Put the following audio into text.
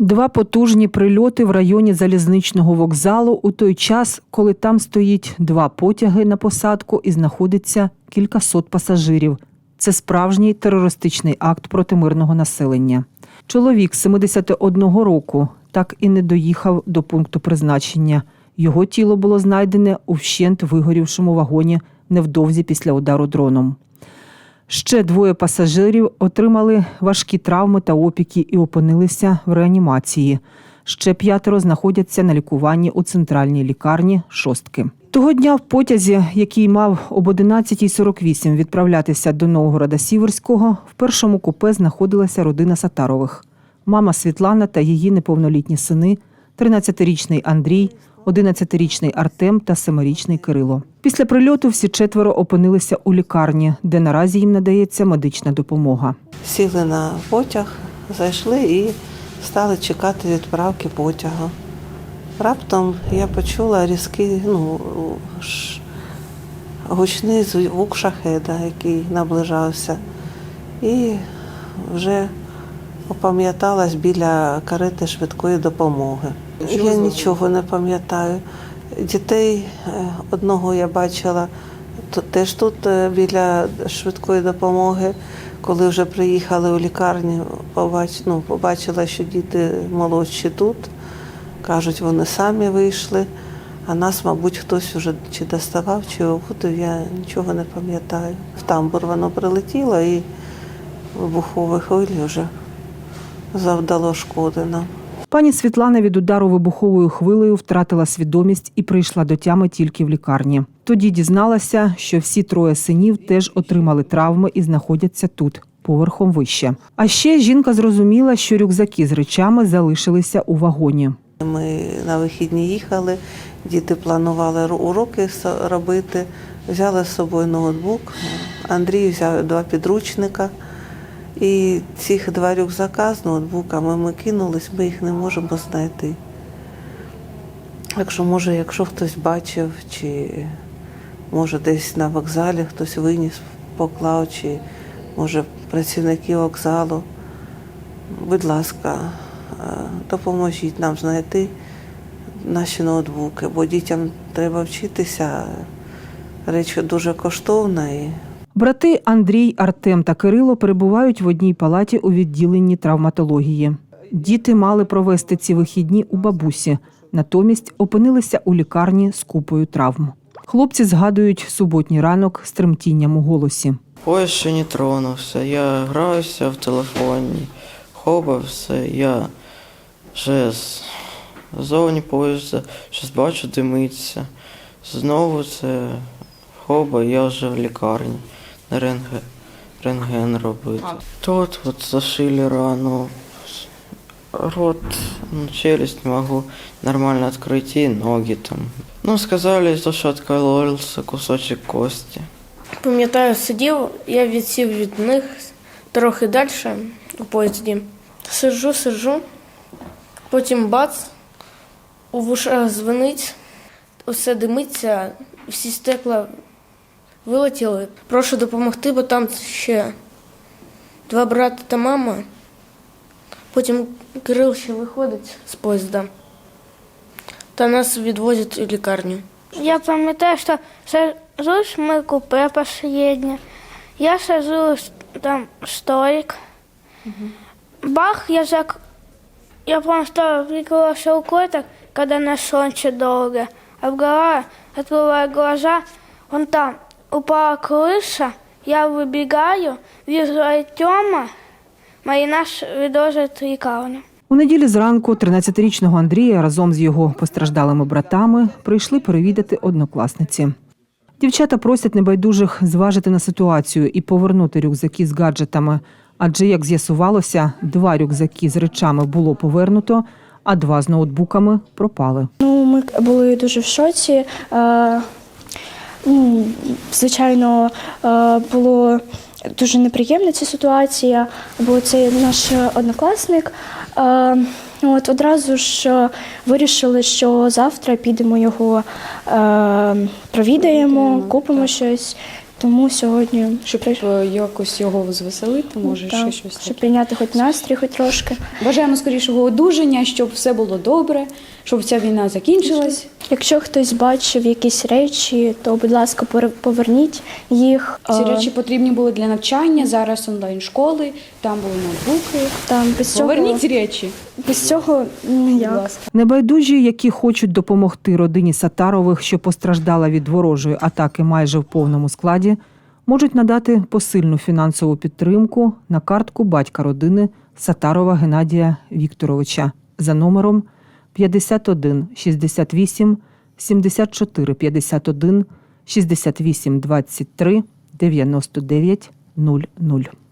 Два потужні прильоти в районі залізничного вокзалу у той час, коли там стоїть два потяги на посадку і знаходиться кількасот пасажирів. Це справжній терористичний акт проти мирного населення. Чоловік 71 року так і не доїхав до пункту призначення. Його тіло було знайдене у вщент вигорівшому вагоні невдовзі після удару дроном. Ще двоє пасажирів отримали важкі травми та опіки і опинилися в реанімації. Ще п'ятеро знаходяться на лікуванні у центральній лікарні шостки. Того дня в потязі, який мав об 11.48 відправлятися до Новгорода Сіверського, в першому купе знаходилася родина Сатарових. Мама Світлана та її неповнолітні сини, 13-річний Андрій, 11-річний Артем та 7-річний Кирило. Після прильоту всі четверо опинилися у лікарні, де наразі їм надається медична допомога. Сіли на потяг, зайшли і стали чекати відправки потягу. Раптом я почула різкий, ну, гучний звук шахеда, який наближався. І вже опам'яталась біля карети швидкої допомоги. Я нічого не пам'ятаю. Дітей е, одного я бачила теж тут е, біля швидкої допомоги. Коли вже приїхали у лікарню, побач, ну, побачила, що діти молодші тут. Кажуть, вони самі вийшли, а нас, мабуть, хтось уже чи доставав, чи обутив, я нічого не пам'ятаю. В тамбур воно прилетіло і вибухові хвилі вже завдало шкоди нам. Пані Світлана від удару вибуховою хвилею втратила свідомість і прийшла до тями тільки в лікарні. Тоді дізналася, що всі троє синів теж отримали травми і знаходяться тут, поверхом вище. А ще жінка зрозуміла, що рюкзаки з речами залишилися у вагоні. Ми на вихідні їхали, діти планували уроки робити, взяли з собою ноутбук. Андрій взяв два підручника. І цих два рюкзака з ноутбуками ми кинулись, ми їх не можемо знайти. Якщо може, якщо хтось бачив, чи може десь на вокзалі хтось виніс, поклав, чи може працівники вокзалу, будь ласка, е, допоможіть нам знайти наші ноутбуки, бо дітям треба вчитися. Реч дуже коштовна і Брати Андрій, Артем та Кирило перебувають в одній палаті у відділенні травматології. Діти мали провести ці вихідні у бабусі, натомість опинилися у лікарні з купою травм. Хлопці згадують суботній ранок з тремтінням у голосі. Поїзд ще не тронувся. Я граюся в телефоні, ховався, я вже з зовні поїзда, щось бачу, димиться. Знову це хоба, я вже в лікарні рентген, рентген робити. Тут от зашили рану, рот, ну, челюсть не могу нормально открыть и ноги там. Ну, сказали, то, что откололся кусочек кости. Пам'ятаю, сидів, я відсів від них трохи далі у поїзді. Сиджу, сиджу, потім бац, у вушах дзвонить, усе димиться, всі стекла вилетіли. Прошу допомогти, бо там ще два брата та мама. Потім Кирил ще виходить з поїзда та нас відвозять у лікарню. Я пам'ятаю, що сажусь ми купе последнее. Я сажусь там столик. Бах, я зак... Я помню, что прикрылся рукой так, когда на солнце долго. Обгораю, открываю глаза, вон там упала крыша, я выбегаю, вижу Артема, мои нас відвозять лікарню. У неділі зранку 13-річного Андрія разом з його постраждалими братами прийшли перевідати однокласниці. Дівчата просять небайдужих зважити на ситуацію і повернути рюкзаки з гаджетами. Адже, як з'ясувалося, два рюкзаки з речами було повернуто, а два з ноутбуками пропали. Ну, ми були дуже в шоці. Ну, звичайно, е, було дуже неприємна ця ситуація, бо це наш однокласник. Е, от одразу ж е, вирішили, що завтра підемо його провідаємо, купимо щось. Тому сьогодні Щоб е, якось його звеселити, може Так, ще щось. щоб таке. підняти хоч настрій, хоч трошки. Бажаємо скорішого одужання, щоб все було добре, щоб ця війна закінчилась. Якщо хтось бачив якісь речі, то будь ласка, поверніть їх. Ці Е, речі потрібні були для навчання. Зараз онлайн школи, там були ноутбуки. Там без Поверніть ці речі, без цього ніяк. Небайдужі, які хочуть допомогти родині Сатарових, що постраждала від ворожої атаки майже в повному складі, можуть надати посильну фінансову підтримку на картку батька родини Сатарова Геннадія Вікторовича за номером 51 68 74 51 68 23 99 00.